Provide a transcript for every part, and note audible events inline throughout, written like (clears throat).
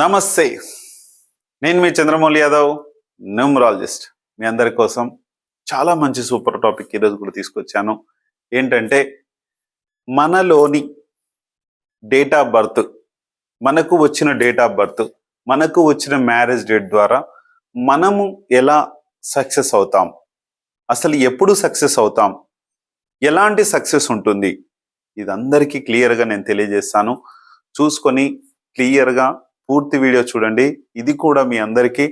నమస్తే. నేను మీ చంద్రమౌళి యాదవ్ న్యూమరాలజిస్ట్. మీ అందరి కోసం చాలా మంచి సూపర్ టాపిక్ ఈరోజు కూడా తీసుకొచ్చాను. ఏంటంటే మనలోని డేట్ ఆఫ్ బర్త్ మనకు వచ్చిన డేట్ ఆఫ్ బర్త్ మనకు వచ్చిన మ్యారేజ్ డేట్ ద్వారా మనము ఎలా సక్సెస్ అవుతాం? అసలు ఎప్పుడు సక్సెస్ అవుతాం? ఎలాంటి సక్సెస్ ఉంటుంది? ఇది అందరికీ క్లియర్గా నేను తెలియజేస్తాను. చూసుకొని క్లియర్గా పూర్తి వీడియో చూడండి. ఇది కూడా మీ అందరికీ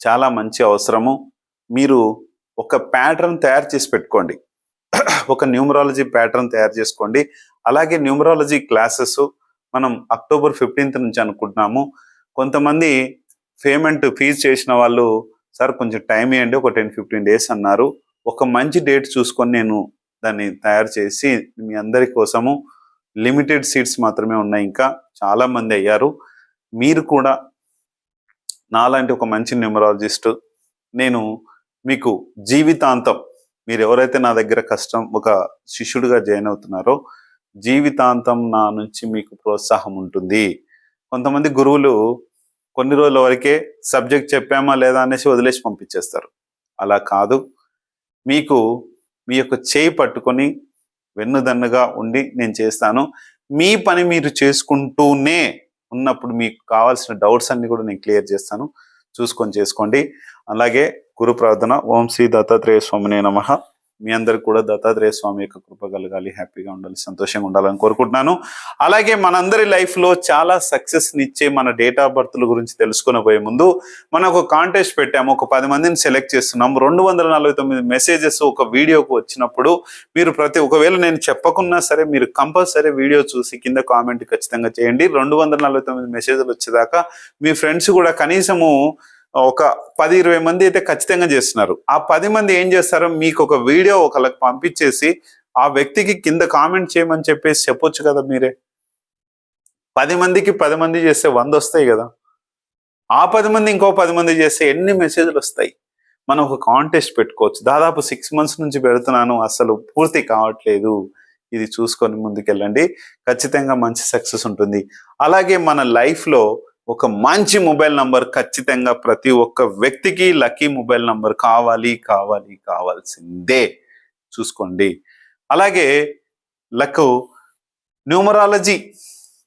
చాలా మంచి అవసరము. మీరు ఒక ప్యాటర్న్ తయారు చేసి పెట్టుకోండి. (clears throat) ఒక న్యూమరాలజీ ప్యాటర్న్ తయారు చేసుకోండి. అలాగే న్యూమరాలజీ క్లాసెస్ మనం అక్టోబర్ ఫిఫ్టీన్త్ నుంచి అనుకుంటున్నాము. కొంతమంది పేమెంట్ ఫీజు చేసిన వాళ్ళు సార్ కొంచెం టైం ఇవ్వండి ఒక టెన్ ఫిఫ్టీన్ డేస్ అన్నారు. ఒక మంచి డేట్ చూసుకొని నేను దాన్ని తయారు చేసి మీ అందరి కోసము లిమిటెడ్ సీట్స్ మాత్రమే ఉన్నాయి. ఇంకా చాలా మంది అయ్యారు. మీరు కూడా నాలాంటి ఒక మంచి న్యూమరాలజిస్ట్ నేను మీకు జీవితాంతం మీరు ఎవరైతే నా దగ్గర కష్టం ఒక శిష్యుడిగా జాయిన్ అవుతున్నారో జీవితాంతం నా నుంచి మీకు ప్రోత్సాహం ఉంటుంది. కొంతమంది గురువులు కొన్ని రోజుల వరకే సబ్జెక్ట్ చెప్పామా లేదా అనేసి వదిలేసి పంపించేస్తారు. అలా కాదు. మీకు మీ యొక్క చేయి పట్టుకొని వెన్నుదన్నుగా ఉండి నేను చేస్తాను. మీ పని మీరు చేసుకుంటూనే ఉన్నప్పుడు మీకు కావాల్సిన డౌట్స్ అన్ని కూడా నేను క్లియర్ చేస్తాను. చూసుకొని చేసుకోండి. అలాగే గురు ప్రార్థన. ఓం శ్రీ దత్తాత్రేయ స్వామినే నమ. మీ అందరికి కూడా దత్తాత్రేయ స్వామి యొక్క కృప కలగాలి హ్యాపీగా ఉండాలి సంతోషంగా ఉండాలని కోరుకుంటున్నాను. అలాగే మనందరి లైఫ్లో చాలా సక్సెస్ని ఇచ్చే మన డేట్ ఆఫ్ బర్త్ల గురించి తెలుసుకునిపోయే ముందు మనం ఒక కాంటెస్ట్ పెట్టాము. ఒక పది మందిని సెలెక్ట్ చేస్తున్నాం. రెండు వందల నలభై తొమ్మిది మెసేజెస్ ఒక వీడియోకు వచ్చినప్పుడు మీరు ప్రతి ఒకవేళ నేను చెప్పకున్నా సరే మీరు కంపల్సరీ వీడియో చూసి కింద కామెంట్ ఖచ్చితంగా చేయండి. రెండు వందల నలభై తొమ్మిది మెసేజ్లు వచ్చేదాకా మీ ఫ్రెండ్స్ కూడా కనీసము ఒక పది ఇరవై మంది అయితే ఖచ్చితంగా చేస్తున్నారు. ఆ పది మంది ఏం చేస్తారో మీకు ఒక వీడియో ఒకళ్ళకి పంపించేసి ఆ వ్యక్తికి కింద కామెంట్ చేయమని చెప్పేసి చెప్పొచ్చు కదా మీరే. పది మందికి పది మంది చేస్తే వంద వస్తాయి కదా. ఆ పది మంది ఇంకో పది మంది చేస్తే ఎన్ని మెసేజ్లు వస్తాయి? మనం ఒక కాంటెస్ట్ పెట్టుకోవచ్చు. దాదాపు సిక్స్ మంత్స్ నుంచి పెడుతున్నాను. అసలు పూర్తి కావట్లేదు. ఇది చూసుకొని ముందుకెళ్ళండి. ఖచ్చితంగా మంచి సక్సెస్ ఉంటుంది. అలాగే మన లైఫ్లో ఒక మంచి మొబైల్ నంబర్ ఖచ్చితంగా ప్రతి ఒక్క వ్యక్తికి లక్కీ మొబైల్ నంబర్ కావాలి కావాలి కావాల్సిందే. చూసుకోండి. అలాగే లక్ న్యూమరాలజీ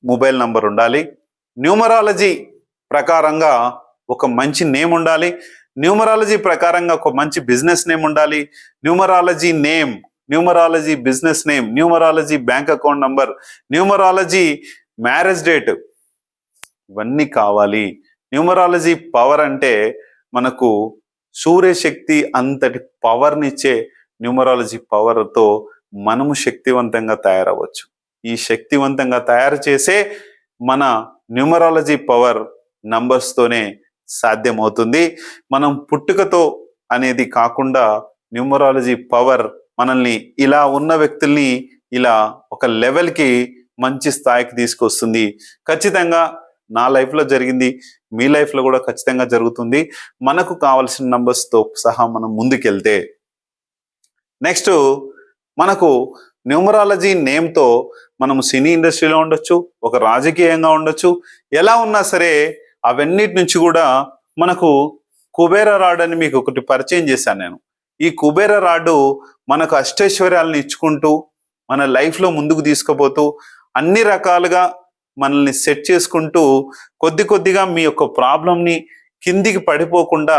మొబైల్ నంబర్ ఉండాలి. న్యూమరాలజీ ప్రకారంగా ఒక మంచి నేమ్ ఉండాలి. న్యూమరాలజీ ప్రకారంగా ఒక మంచి బిజినెస్ నేమ్ ఉండాలి. Numerology name numerology business name numerology bank account number numerology marriage date ఇవన్నీ కావాలి. న్యూమరాలజీ పవర్ అంటే మనకు సూర్యశక్తి అంతటి పవర్నిచ్చే న్యూమరాలజీ పవర్తో మనము శక్తివంతంగా తయారవ్వచ్చు. ఈ శక్తివంతంగా తయారు చేసే మన న్యూమరాలజీ పవర్ నంబర్స్తోనే సాధ్యమవుతుంది. మనం పుట్టుకతో అనేది కాకుండా న్యూమరాలజీ పవర్ మనల్ని ఇలా ఉన్న వ్యక్తుల్ని ఇలా ఒక లెవెల్కి మంచి స్థాయికి తీసుకొస్తుంది. ఖచ్చితంగా నా లైఫ్లో జరిగింది మీ లైఫ్లో కూడా ఖచ్చితంగా జరుగుతుంది. మనకు కావలసిన నంబర్స్తో సహా మనం ముందుకెళ్తే నెక్స్ట్ మనకు న్యూమరాలజీ నేమ్తో మనం సినీ ఇండస్ట్రీలో ఉండొచ్చు ఒక రాజకీయంగా ఉండొచ్చు ఎలా ఉన్నా సరే అవన్నిటి నుంచి కూడా మనకు కుబేర రాడ్ అని మీకు ఒకటి పరిచయం చేశాను నేను. ఈ కుబేర రాడు మనకు అష్టైశ్వర్యాలను ఇచ్చుకుంటూ మన లైఫ్లో ముందుకు తీసుకుపోతూ అన్ని రకాలుగా మనల్ని సెట్ చేసుకుంటూ కొద్ది కొద్దిగా మీ యొక్క ప్రాబ్లంని కిందికి పడిపోకుండా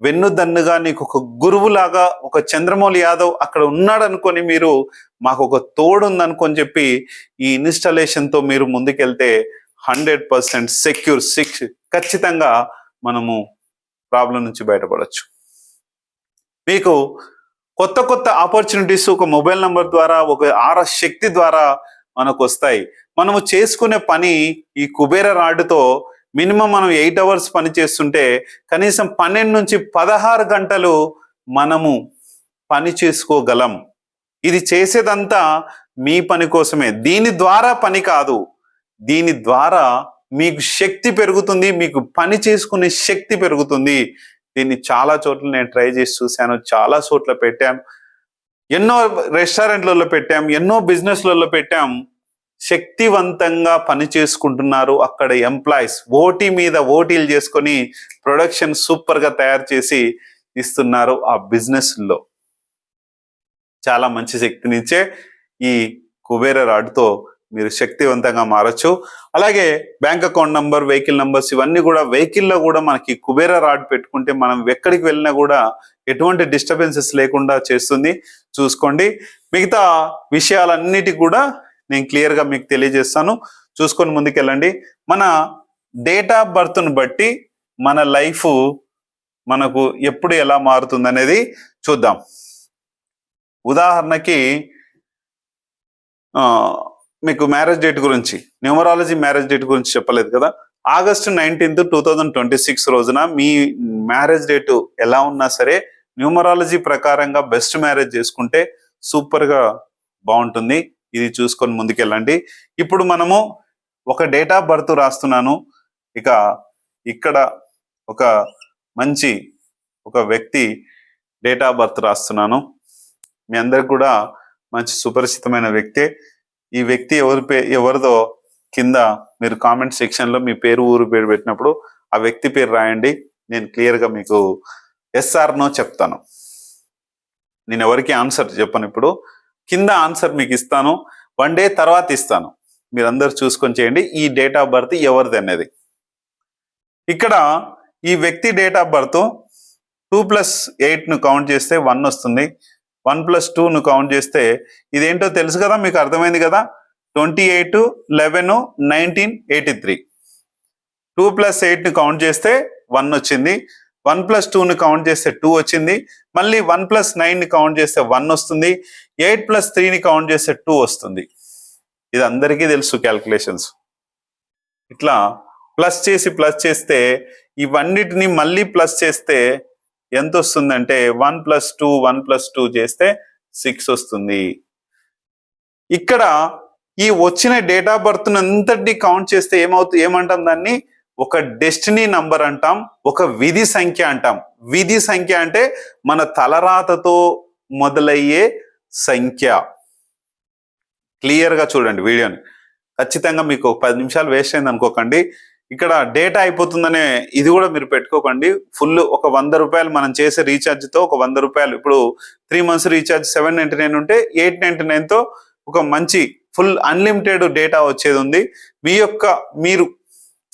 వెన్నుదన్నుగా నీకు ఒక గురువులాగా ఒక చంద్రమౌళి యాదవ్ అక్కడ ఉన్నాడు అనుకొని మీరు మాకు ఒక తోడు ఉందనుకొని చెప్పి ఈ ఇన్స్టాలేషన్తో మీరు ముందుకెళ్తే హండ్రెడ్ పర్సెంట్ సెక్యూర్ సిక్స్ ఖచ్చితంగా మనము ప్రాబ్లం నుంచి బయటపడవచ్చు మీకు కొత్త కొత్త ఆపర్చునిటీస్ ఒక మొబైల్ నంబర్ ద్వారా ఒక ఆర శక్తి ద్వారా మనకు వస్తాయి మనము చేసుకునే పని ఈ కుబేర రాడ్డుతో మినిమం మనం ఎయిట్ అవర్స్ పని చేస్తుంటే కనీసం పన్నెండు నుంచి పదహారు గంటలు మనము పని చేసుకోగలం. ఇది చేసేదంతా మీ పని కోసమే. దీని ద్వారా పని కాదు. దీని ద్వారా మీకు శక్తి పెరుగుతుంది మీకు పని చేసుకునే శక్తి పెరుగుతుంది. దీన్ని చాలా చోట్ల నేను ట్రై చేసి చూశాను చాలా చోట్ల పెట్టాను ఎన్నో రెస్టారెంట్లలో పెట్టాం ఎన్నో బిజినెస్లలో పెట్టాం. శక్తివంతంగా పని చేసుకుంటున్నారు అక్కడ ఎంప్లాయీస్. ఓటీ మీద ఓటీలు చేసుకొని ప్రొడక్షన్ సూపర్గా తయారు చేసి ఇస్తున్నారు ఆ బిజినెస్లో. చాలా మంచి శక్తినిచ్చే ఈ కుబేర రాడ్తో మీరు శక్తివంతంగా మారచ్చు. అలాగే bank account number vehicle numbers ఇవన్నీ కూడా వెహికల్లో కూడా మనకి కుబేర రాడ్ పెట్టుకుంటే మనం ఎక్కడికి వెళ్ళినా కూడా ఎటువంటి డిస్టర్బెన్సెస్ లేకుండా చేస్తుంది. చూసుకోండి. మిగతా విషయాలన్నిటి కూడా నేను క్లియర్గా మీకు తెలియజేస్తాను. చూసుకొని ముందుకెళ్ళండి. మన డేట్ ఆఫ్ బర్త్ను బట్టి మన లైఫ్ మనకు ఎప్పుడు ఎలా మారుతుంది అనేది చూద్దాం. ఉదాహరణకి మీకు మ్యారేజ్ డేట్ గురించి న్యూమరాలజీ మ్యారేజ్ డేట్ గురించి చెప్పలేదు కదా? August nineteenth two thousand twenty six రోజున మీ మ్యారేజ్ డేట్ ఎలా ఉన్నా సరే న్యూమరాలజీ ప్రకారంగా బెస్ట్ మ్యారేజ్ చేసుకుంటే సూపర్గా బాగుంటుంది. ఇది చూసుకొని ముందుకెళ్ళండి. ఇప్పుడు మనము ఒక డేట్ ఆఫ్ బర్త్ రాస్తున్నాను. ఇక ఇక్కడ ఒక మంచి ఒక వ్యక్తి డేట్ ఆఫ్ బర్త్ రాస్తున్నాను. మీ అందరికి కూడా మంచి సుపరిచితమైన వ్యక్తే. ఈ వ్యక్తి ఎవరి పే ఎవరిదో కింద మీరు కామెంట్ సెక్షన్లో మీ పేరు ఊరు పేరు పెట్టినప్పుడు ఆ వ్యక్తి పేరు రాయండి. నేను క్లియర్గా మీకు ఎస్ఆర్నో చెప్తాను. నేను ఎవరికి ఆన్సర్ చెప్పను ఇప్పుడు. కింద ఆన్సర్ మీకు ఇస్తాను. వన్ డే తర్వాత ఇస్తాను. మీరందరూ చూసుకొని చేయండి. ఈ డేట్ ఆఫ్ బర్త్ ఎవరిది అనేది. ఇక్కడ ఈ వ్యక్తి date of birth two plus ఎయిట్ను count చేస్తే వన్ వస్తుంది. వన్ ప్లస్ టూను కౌంట్ చేస్తే ఇదేంటో తెలుసు కదా మీకు అర్థమైంది కదా? Twenty eight eleven nineteen eighty three. Two plus ఎయిట్ని count చేస్తే వన్ వచ్చింది. వన్ ప్లస్ టూను కౌంట్ చేస్తే టూ వచ్చింది. మళ్ళీ వన్ ప్లస్ నైన్ని కౌంట్ చేస్తే వన్ వస్తుంది. ఎయిట్ ప్లస్ త్రీని కౌంట్ చేస్తే టూ వస్తుంది. ఇది అందరికీ తెలుసు క్యాల్కులేషన్స్. ఇట్లా ప్లస్ చేసి ప్లస్ చేస్తే ఇవన్నిటిని మళ్ళీ ప్లస్ చేస్తే ఎంత వస్తుందంటే one plus two one plus two చేస్తే సిక్స్ వస్తుంది. ఇక్కడ ఈ వచ్చిన డేట్ ఆఫ్ బర్త్ అంతటిని కౌంట్ చేస్తే ఏమవుతుంది ఏమంటాం దాన్ని? ఒక డెస్టినీ నంబర్ అంటాం ఒక విధి సంఖ్య అంటాం. విధి సంఖ్య అంటే మన తలరాతతో మొదలయ్యే సంఖ్య. క్లియర్గా చూడండి వీడియోని. ఖచ్చితంగా మీకు పది నిమిషాలు వేస్ట్ అయింది అనుకోకండి. ఇక్కడ డేటా అయిపోతుందనే ఇది కూడా మీరు పెట్టుకోకండి. ఫుల్ ఒక వంద రూపాయలు మనం చేసే రీఛార్జ్తో ఒక వంద రూపాయలు. ఇప్పుడు three months recharge seven ninety nine ఉంటే ఎయిట్ నైంటీ నైన్తో ఒక మంచి ఫుల్ అన్లిమిటెడ్ డేటా వచ్చేది ఉంది. మీ యొక్క మీరు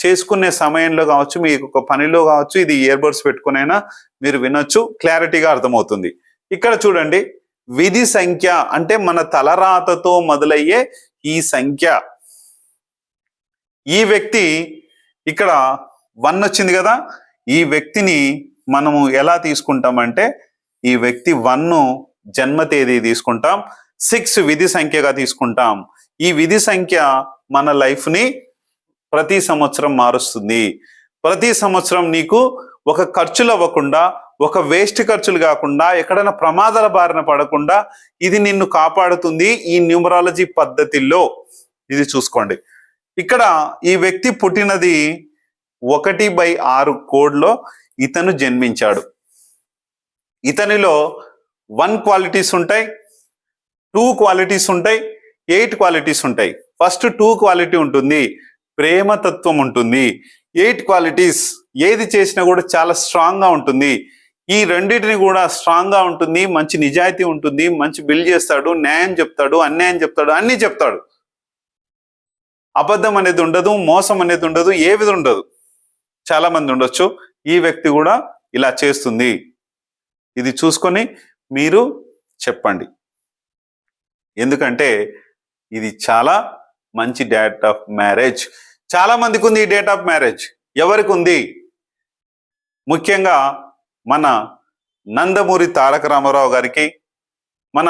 చేసుకునే సమయంలో కావచ్చు మీ యొక్క పనిలో కావచ్చు ఇది ఇయర్ బడ్స్ పెట్టుకునైనా మీరు వినొచ్చు క్లారిటీగా అర్థమవుతుంది. ఇక్కడ చూడండి విధి సంఖ్య అంటే మన తలరాతతో మొదలయ్యే ఈ సంఖ్య. ఈ వ్యక్తి ఇక్కడ వన్ వచ్చింది కదా ఈ వ్యక్తిని మనము ఎలా తీసుకుంటామంటే ఈ వ్యక్తి వన్ జన్మ తేదీ తీసుకుంటాం సిక్స్ విధి సంఖ్యగా తీసుకుంటాం. ఈ విధి సంఖ్య మన లైఫ్ని ప్రతి సంవత్సరం మారుస్తుంది. ప్రతి సంవత్సరం నీకు ఒక ఖర్చులు అవ్వకుండా ఒక వేస్ట్ ఖర్చులు కాకుండా ఎక్కడైనా ప్రమాదాల బారిన పడకుండా ఇది నిన్ను కాపాడుతుంది ఈ న్యూమరాలజీ పద్ధతిలో. ఇది చూసుకోండి. ఇక్కడ ఈ వ్యక్తి పుట్టినది ఒకటి బై ఆరు కోడ్లో ఇతను జన్మించాడు. ఇతనిలో వన్ క్వాలిటీస్ ఉంటాయి టూ క్వాలిటీస్ ఉంటాయి ఎయిట్ క్వాలిటీస్ ఉంటాయి. ఫస్ట్ టూ క్వాలిటీ ఉంటుంది ప్రేమతత్వం ఉంటుంది. ఎయిట్ క్వాలిటీస్ ఏది చేసినా కూడా చాలా స్ట్రాంగ్గా ఉంటుంది. ఈ రెండింటిని కూడా స్ట్రాంగ్గా ఉంటుంది మంచి నిజాయితీ ఉంటుంది మంచి బిల్డ్ చేస్తాడు న్యాయం చెప్తాడు అన్యాయం చెప్తాడు అన్ని చెప్తాడు. అబద్ధం అనేది ఉండదు మోసం అనేది ఉండదు ఏ విధం ఉండదు. చాలా మంది ఉండొచ్చు. ఈ వ్యక్తి కూడా ఇలా చేస్తుంది. ఇది చూసుకొని మీరు చెప్పండి. ఎందుకంటే ఇది చాలా మంచి డేట్ ఆఫ్ మ్యారేజ్. చాలా మందికి ఉంది ఈ డేట్ ఆఫ్ మ్యారేజ్. ఎవరికి ఉంది? ముఖ్యంగా మన నందమూరి తారక రామారావు గారికి మన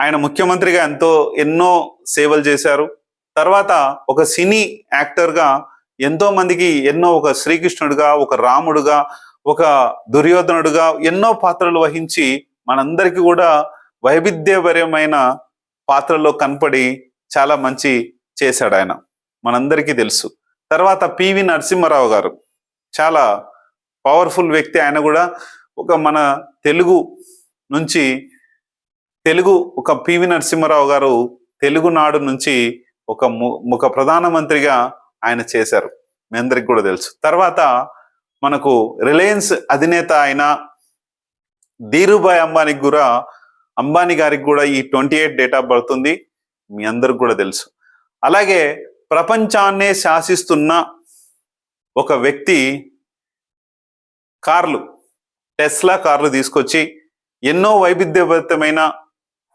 ఆయన ముఖ్యమంత్రిగా ఎంతో ఎన్నో సేవలు చేశారు. తర్వాత ఒక సినీ యాక్టర్గా ఎంతో మందికి ఎన్నో ఒక శ్రీకృష్ణుడుగా ఒక రాముడుగా ఒక దుర్యోధనుడుగా ఎన్నో పాత్రలు వహించి మనందరికీ కూడా వైవిధ్యపరమైన పాత్రలో కనపడి చాలా మంచి చేశాడు ఆయన. మనందరికీ తెలుసు. తర్వాత పివి నరసింహారావు గారు. చాలా పవర్ఫుల్ వ్యక్తి ఆయన కూడా ఒక మన తెలుగు నుంచి తెలుగు ఒక పివి నరసింహారావు గారు తెలుగు నాడు నుంచి ఒక ము- ఒక ప్రధానమంత్రిగా ఆయన చేశారు. మీ అందరికి కూడా తెలుసు. తర్వాత మనకు రిలయన్స్ అధినేత అయిన ధీరుభాయ్ అంబానీకి కూడా అంబానీ గారికి కూడా ఈ twenty eight date of birth ఉంది. మీ అందరికి కూడా తెలుసు. అలాగే ప్రపంచాన్నే శాసిస్తున్న ఒక వ్యక్తి కార్లు టెస్లా కార్లు తీసుకొచ్చి ఎన్నో వైవిధ్యభరితమైన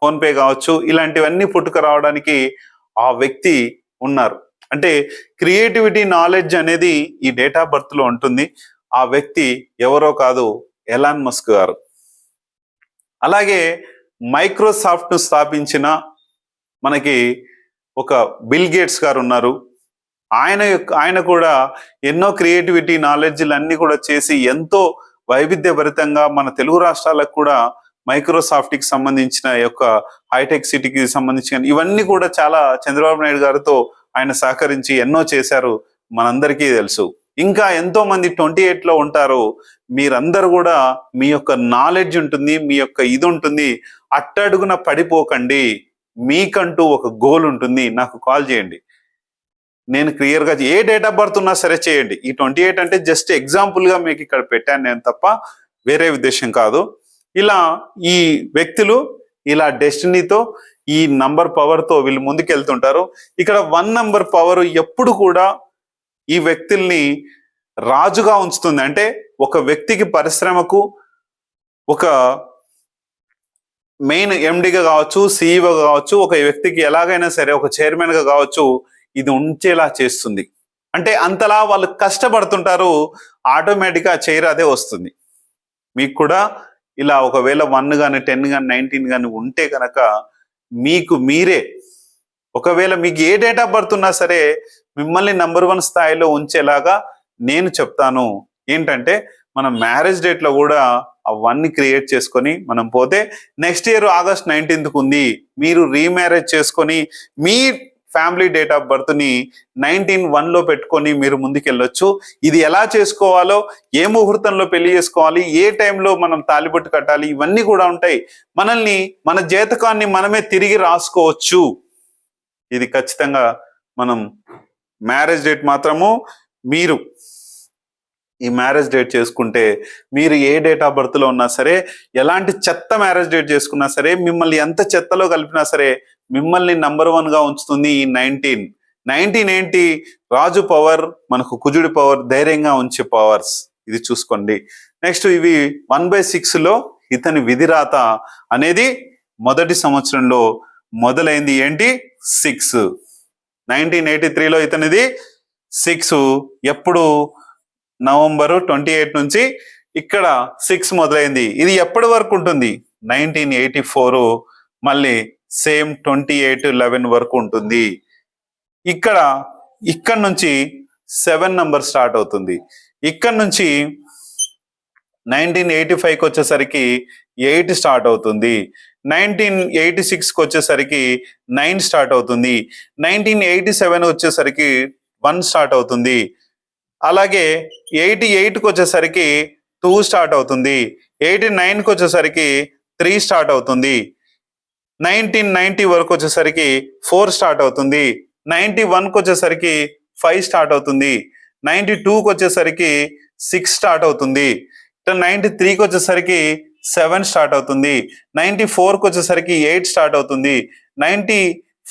ఫోన్పే కావచ్చు ఇలాంటివన్నీ పుట్టుకురావడానికి ఆ వ్యక్తి ఉన్నారు. అంటే క్రియేటివిటీ నాలెడ్జ్ అనేది ఈ డేట్ ఆఫ్ బర్త్లో ఉంటుంది. ఆ వ్యక్తి ఎవరో కాదు ఎలాన్ మస్క్ గారు. అలాగే మైక్రోసాఫ్ట్ను స్థాపించిన మనకి ఒక బిల్ గేట్స్ గారు ఉన్నారు. ఆయన యొక్క ఆయన కూడా ఎన్నో క్రియేటివిటీ నాలెడ్జ్లు అన్ని కూడా చేసి ఎంతో వైవిధ్యభరితంగా మన తెలుగు రాష్ట్రాలకు కూడా మైక్రోసాఫ్ట్కి సంబంధించిన యొక్క హైటెక్ సిటీకి సంబంధించిన ఇవన్నీ కూడా చాలా చంద్రబాబు నాయుడు గారితో ఆయన సహకరించి ఎన్నో చేశారు మనందరికీ తెలుసు. ఇంకా ఎంతో మంది ట్వంటీ ఎయిట్లో ఉంటారు. మీరందరూ కూడా మీ యొక్క నాలెడ్జ్ ఉంటుంది మీ యొక్క ఇది ఉంటుంది. అట్టడుగున పడిపోకండి. మీకంటూ ఒక గోల్ ఉంటుంది. నాకు కాల్ చేయండి. నేను క్లియర్గా ఏ డేట్ ఆఫ్ బర్త్ ఉన్నా సరే చేయండి. ఈ ట్వంటీ ఎయిట్ అంటే జస్ట్ ఎగ్జాంపుల్గా మీకు ఇక్కడ పెట్టాను నేను తప్ప వేరే ఉద్దేశం కాదు. ఇలా ఈ వ్యక్తులు ఇలా డెస్టినీతో ఈ నంబర్ పవర్తో వీళ్ళు ముందుకెళ్తుంటారు. ఇక్కడ వన్ నంబర్ పవర్ ఎప్పుడు కూడా ఈ వ్యక్తుల్ని రాజుగా ఉంచుతుంది. అంటే ఒక వ్యక్తికి పరిశ్రమకు ఒక మెయిన్ ఎండిగా కావచ్చు సిఇఓ కావచ్చు ఒక వ్యక్తికి ఎలాగైనా సరే ఒక చైర్మన్గా కావచ్చు ఇది ఉంచేలా చేస్తుంది. అంటే అంతలా వాళ్ళు కష్టపడుతుంటారు ఆటోమేటిక్గా చేయరాదే చైర్ అదే వస్తుంది. మీకు కూడా ఇలా ఒకవేళ వన్ కానీ టెన్ కానీ నైన్టీన్ కానీ ఉంటే కనుక మీకు మీరే ఒకవేళ మీకు ఏ డేట్ ఆఫ్ బర్త్ ఉన్నా సరే మిమ్మల్ని నంబర్ వన్ స్థాయిలో ఉంచేలాగా నేను చెప్తాను. ఏంటంటే మన మ్యారేజ్ డేట్లో కూడా అవన్నీ క్రియేట్ చేసుకొని మనం పోతే నెక్స్ట్ ఇయర్ ఆగస్ట్ నైన్టీన్త్కు ఉంది. మీరు రీమ్యారేజ్ చేసుకొని మీ ఫ్యామిలీ డేట్ ఆఫ్ బర్త్ని నైన్టీన్ వన్లో పెట్టుకొని మీరు ముందుకెళ్ళొచ్చు. ఇది ఎలా చేసుకోవాలో ఏ ముహూర్తంలో పెళ్ళి చేసుకోవాలి ఏ టైంలో మనం తాలిబొట్టు కట్టాలి ఇవన్నీ కూడా ఉంటాయి. మనల్ని మన జీతకాన్ని మనమే తిరిగి రాసుకోవచ్చు. ఇది ఖచ్చితంగా మనం మ్యారేజ్ డేట్ మాత్రము మీరు ఈ మ్యారేజ్ డేట్ చేసుకుంటే మీరు ఏ డేట్ ఆఫ్ బర్త్లో ఉన్నా సరే ఎలాంటి చెత్త మ్యారేజ్ డేట్ చేసుకున్నా సరే మిమ్మల్ని ఎంత చెత్తలో కలిపినా సరే మిమ్మల్ని నంబర్ వన్గా ఉంచుతుంది ఈ నైన్టీన్ నైన్టీన్ ఏంటి? రాజు పవర్ మనకు కుజుడి పవర్ ధైర్యంగా ఉంచే పవర్స్ ఇది చూసుకోండి. నెక్స్ట్ ఇవి వన్ బై సిక్స్లో ఇతని విధిరాత అనేది మొదటి సంవత్సరంలో మొదలైంది ఏంటి? సిక్స్ నైన్టీన్ ఎయిటీ త్రీలో ఇతనిది సిక్స్ ఎప్పుడు? నవంబరు ట్వంటీ ఎయిట్ నుంచి ఇక్కడ సిక్స్ మొదలైంది. ఇది ఎప్పటి వరకు ఉంటుంది? నైన్టీన్ ఎయిటీ ఫోర్ మళ్ళీ సేమ్ ట్వంటీ ఎయిట్ లెవెన్ వరకు ఉంటుంది. ఇక్కడ ఇక్కడ నుంచి సెవెన్ నంబర్ స్టార్ట్ అవుతుంది. ఇక్కడ నుంచి నైన్టీన్ ఎయిటీ ఫైవ్కి వచ్చేసరికి ఎయిట్ స్టార్ట్ అవుతుంది. నైన్టీన్ ఎయిటీ సిక్స్కి వచ్చేసరికి నైన్ స్టార్ట్ అవుతుంది. నైన్టీన్ ఎయిటీ సెవెన్ వచ్చేసరికి వన్ స్టార్ట్ అవుతుంది. అలాగే ఎయిటీ ఎయిట్కి వచ్చేసరికి టూ స్టార్ట్ అవుతుంది. ఎయిటీ నైన్కి వచ్చేసరికి త్రీ స్టార్ట్ అవుతుంది. నైన్టీన్ నైన్టీ వరకు వచ్చేసరికి ఫోర్ స్టార్ట్ అవుతుంది. నైన్టీ వన్కి వచ్చేసరికి ఫైవ్ స్టార్ట్ అవుతుంది. నైన్టీ టూకి వచ్చేసరికి సిక్స్ స్టార్ట్ అవుతుంది. నైన్టీ త్రీకి వచ్చేసరికి సెవెన్ స్టార్ట్ అవుతుంది. నైన్టీ ఫోర్కి వచ్చేసరికి ఎయిట్ స్టార్ట్ అవుతుంది. నైన్టీ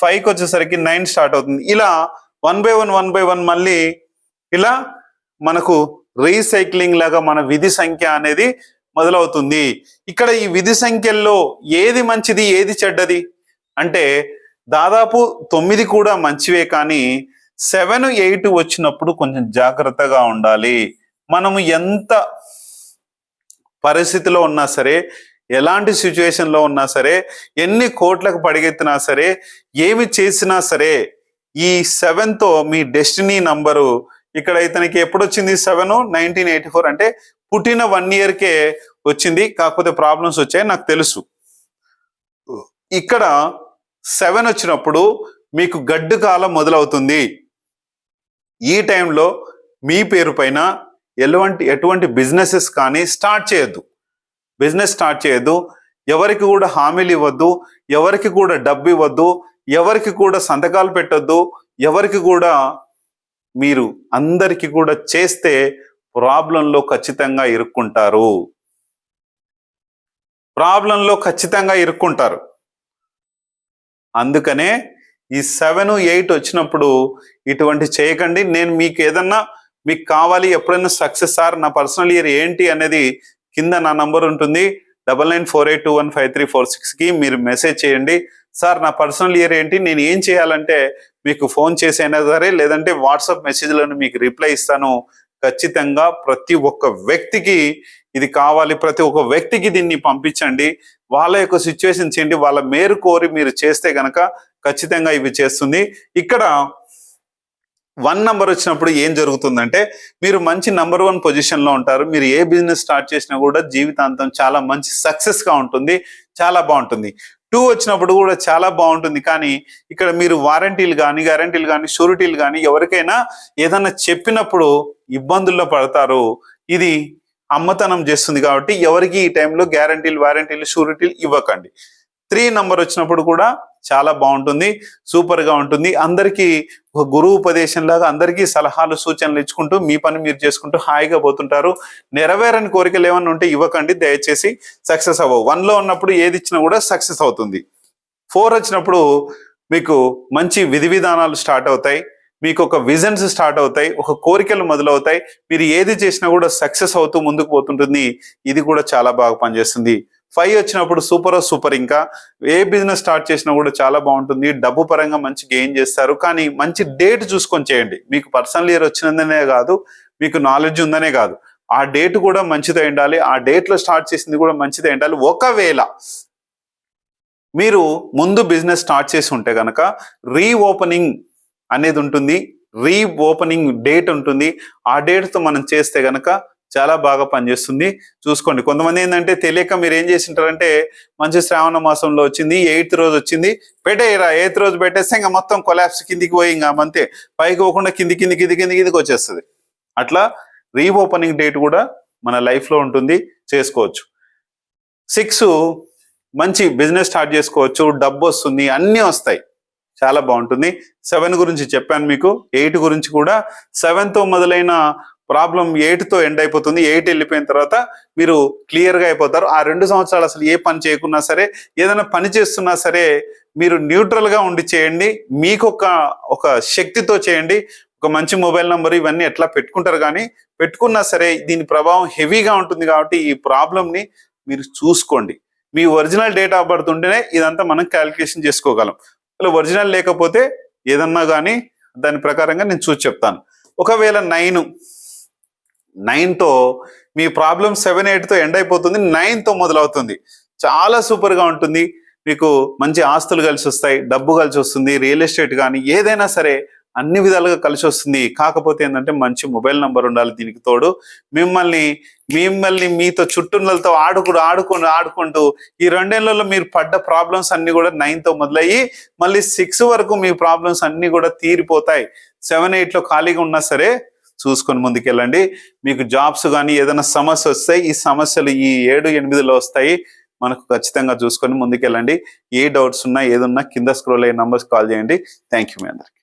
ఫైవ్కి వచ్చేసరికి నైన్ స్టార్ట్ అవుతుంది. ఇలా one by one one by one మళ్ళీ ఇలా మనకు రీసైక్లింగ్ లాగా మన విధి సంఖ్య అనేది మొదలవుతుంది. ఇక్కడ ఈ విధి సంఖ్యల్లో ఏది మంచిది ఏది చెడ్డది? అంటే దాదాపు తొమ్మిది కూడా మంచివే కానీ సెవెన్ ఎయిట్ వచ్చినప్పుడు కొంచెం జాగ్రత్తగా ఉండాలి. మనము ఎంత పరిస్థితిలో ఉన్నా సరే ఎలాంటి సిచ్యువేషన్లో ఉన్నా సరే ఎన్ని కోట్లకు పడిగెత్తినా సరే ఏమి చేసినా సరే ఈ సెవెన్తో మీ డెస్టినీ నంబరు ఇక్కడ ఇతనికి ఎప్పుడు వచ్చింది సెవెన్? Nineteen eighty four. అంటే పుట్టిన వన్ ఇయర్కే వచ్చింది. కాకపోతే ప్రాబ్లమ్స్ వచ్చాయి నాకు తెలుసు. ఇక్కడ సెవెన్ వచ్చినప్పుడు మీకు గడ్డు కాలం మొదలవుతుంది. ఈ టైంలో మీ పేరు పైన ఎటువంటి ఎటువంటి బిజినెసెస్ కానీ స్టార్ట్ చేయొద్దు. బిజినెస్ స్టార్ట్ చేయొద్దు. ఎవరికి కూడా హామీలు ఇవ్వద్దు. ఎవరికి కూడా డబ్బు ఇవ్వద్దు. ఎవరికి కూడా సంతకాలు పెట్టొద్దు. ఎవరికి కూడా మీరు అందరికి కూడా చేస్తే ప్రాబ్లంలో ఖచ్చితంగా ఇరుక్కుంటారు. ప్రాబ్లంలో ఖచ్చితంగా ఇరుక్కుంటారు. అందుకనే ఈ సెవెన్ ఎయిట్ వచ్చినప్పుడు ఇటువంటి చేయకండి. నేను మీకు ఏదన్నా మీకు కావాలి ఎప్పుడైనా సక్సెస్ సార్ నా పర్సనల్ ఇయర్ ఏంటి అనేది కింద నా నంబర్ ఉంటుంది. Double nine four eight two one five three four సిక్స్కి మీరు మెసేజ్ చేయండి. సార్ నా పర్సనల్ ఇయర్ ఏంటి? నేను ఏం చేయాలంటే మీకు ఫోన్ చేసైనా సరే లేదంటే వాట్సాప్ మెసేజ్లను మీకు రిప్లై ఇస్తాను. ఖచ్చితంగా ప్రతి ఒక్క వ్యక్తికి ఇది కావాలి. ప్రతి ఒక్క వ్యక్తికి దీన్ని పంపించండి. వాళ్ళ యొక్క సిచ్యువేషన్స్ చేయండి వాళ్ళ మేరు కోరి మీరు చేస్తే గనక ఖచ్చితంగా ఇవి చేస్తుంది. ఇక్కడ వన్ నంబర్ వచ్చినప్పుడు ఏం జరుగుతుందంటే మీరు మంచి నంబర్ వన్ పొజిషన్లో ఉంటారు. మీరు ఏ బిజినెస్ స్టార్ట్ చేసినా కూడా జీవితాంతం చాలా మంచి సక్సెస్గా ఉంటుంది. చాలా బాగుంటుంది. టూ వచ్చినప్పుడు కూడా చాలా బాగుంటుంది. కానీ ఇక్కడ మీరు వారంటీలు కానీ గ్యారంటీలు కానీ షూరిటీలు కానీ ఎవరికైనా ఏదైనా చెప్పినప్పుడు ఇబ్బందుల్లో పడతారు. ఇది అమ్మతనం చేస్తుంది కాబట్టి ఎవరికి ఈ టైంలో గ్యారంటీలు వారంటీలు షూరిటీలు ఇవ్వకండి. త్రీ నంబర్ వచ్చినప్పుడు కూడా చాలా బాగుంటుంది సూపర్గా ఉంటుంది. అందరికీ ఒక గురువు ఉపదేశం లాగా అందరికీ సలహాలు సూచనలు ఇచ్చుకుంటూ మీ పని మీరు చేసుకుంటూ హాయిగా పోతుంటారు. నెరవేరని కోరికలు ఏమన్నా ఉంటే ఇవ్వకండి దయచేసి సక్సెస్ అవ్వవు వన్లో ఉన్నప్పుడు ఏది ఇచ్చినా కూడా సక్సెస్ అవుతుంది. ఫోర్ వచ్చినప్పుడు మీకు మంచి విధి విధానాలు స్టార్ట్ అవుతాయి. మీకు ఒక విజన్స్ స్టార్ట్ అవుతాయి ఒక కోరికలు మొదలవుతాయి. మీరు ఏది చేసినా కూడా సక్సెస్ అవుతూ ముందుకు పోతుంటుంది. ఇది కూడా చాలా బాగా పనిచేస్తుంది. ఫైవ్ వచ్చినప్పుడు సూపర్ సూపర్. ఇంకా ఏ బిజినెస్ స్టార్ట్ చేసినా కూడా చాలా బాగుంటుంది. డబ్బు పరంగా మంచి గెయిన్ చేస్తారు. కానీ మంచి డేట్ చూసుకొని చేయండి. మీకు పర్సనల్ ఇయర్ వచ్చినందనే కాదు మీకు నాలెడ్జ్ ఉందనే కాదు. ఆ డేట్ కూడా మంచిదే ఉండాలి. ఆ డేట్లో స్టార్ట్ చేసింది కూడా మంచిదే ఉండాలి. ఒకవేళ మీరు ముందు బిజినెస్ స్టార్ట్ చేసి ఉంటే కనుక రీఓపెనింగ్ అనేది ఉంటుంది. రీ ఓపెనింగ్ డేట్ ఉంటుంది. ఆ డేట్తో మనం చేస్తే కనుక చాలా బాగా పనిచేస్తుంది. చూసుకోండి. కొంతమంది ఏంటంటే తెలియక మీరు ఏం చేసింటారంటే మంచి శ్రావణ మాసంలో వచ్చింది ఎయిత్ రోజు వచ్చింది పెట్టేయరా ఎయిత్ రోజు పెట్టేస్తే ఇంకా మొత్తం కొలాప్స్ కిందికి పోయి ఇంకా అంతే. పైకి పోకుండా కింది కింది కింది కింది కిందికి వచ్చేస్తుంది. అట్లా రీఓపెనింగ్ డేట్ కూడా మన లైఫ్లో ఉంటుంది. చేసుకోవచ్చు. సిక్స్ మంచి బిజినెస్ స్టార్ట్ చేసుకోవచ్చు. డబ్బు వస్తుంది అన్నీ వస్తాయి. చాలా బాగుంటుంది. సెవెన్ గురించి చెప్పాను మీకు. ఎయిట్ గురించి కూడా. సెవెన్తో మొదలైన ప్రాబ్లం ఎయిట్తో ఎండ్ అయిపోతుంది. ఎయిట్ వెళ్ళిపోయిన తర్వాత మీరు క్లియర్గా అయిపోతారు. ఆ రెండు సంవత్సరాలు అసలు ఏ పని చేయకున్నా సరే ఏదైనా పని చేస్తున్నా సరే మీరు న్యూట్రల్గా ఉండి చేయండి. మీకు ఒక ఒక శక్తితో చేయండి. ఒక మంచి మొబైల్ నెంబర్ ఇవన్నీ ఎట్లా పెట్టుకుంటారు కానీ పెట్టుకున్నా సరే దీని ప్రభావం హెవీగా ఉంటుంది కాబట్టి ఈ ప్రాబ్లమ్ని మీరు చూసుకోండి. మీ ఒరిజినల్ డేట్ ఆఫ్ బర్త్ ఉంటేనే ఇదంతా మనం క్యాలిక్యులేషన్ చేసుకోగలం. అలా ఒరిజినల్ లేకపోతే ఏదన్నా కానీ దాని ప్రకారంగా నేను చూసి చెప్తాను. ఒకవేళ నైన్ నైన్తో మీ ప్రాబ్లం సెవెన్ ఎయిట్తో ఎండ్ అయిపోతుంది నైన్తో మొదలవుతుంది. చాలా సూపర్గా ఉంటుంది. మీకు మంచి ఆస్తులు కలిసి వస్తాయి డబ్బు కలిసి వస్తుంది రియల్ ఎస్టేట్ కానీ ఏదైనా సరే అన్ని విధాలుగా కలిసి వస్తుంది. కాకపోతే ఏంటంటే మంచి మొబైల్ నంబర్ ఉండాలి దీనికి తోడు. మిమ్మల్ని మిమ్మల్ని మీతో చుట్టూలతో ఆడుకుడు ఆడుకుంటూ ఆడుకుంటూ ఈ రెండేళ్ళలో మీరు పడ్డ ప్రాబ్లమ్స్ అన్ని కూడా నైన్తో మొదలయ్యి మళ్ళీ సిక్స్ వరకు మీ ప్రాబ్లమ్స్ అన్ని కూడా తీరిపోతాయి. సెవెన్ ఎయిట్లో ఖాళీగా ఉన్నా సరే చూసుకొని ముందుకెళ్ళండి. మీకు జాబ్స్ కానీ ఏదైనా సమస్య వస్తాయి ఈ సమస్యలు ఈ ఏడు ఎనిమిదిలో వస్తాయి. మనకు ఖచ్చితంగా చూసుకొని ముందుకెళ్ళండి. ఏ డౌట్స్ ఉన్నా ఏదున్నా కింద స్క్రోల్ అయ్యే నంబర్స్ కాల్ చేయండి. థ్యాంక్ యూ మీ అందరికి.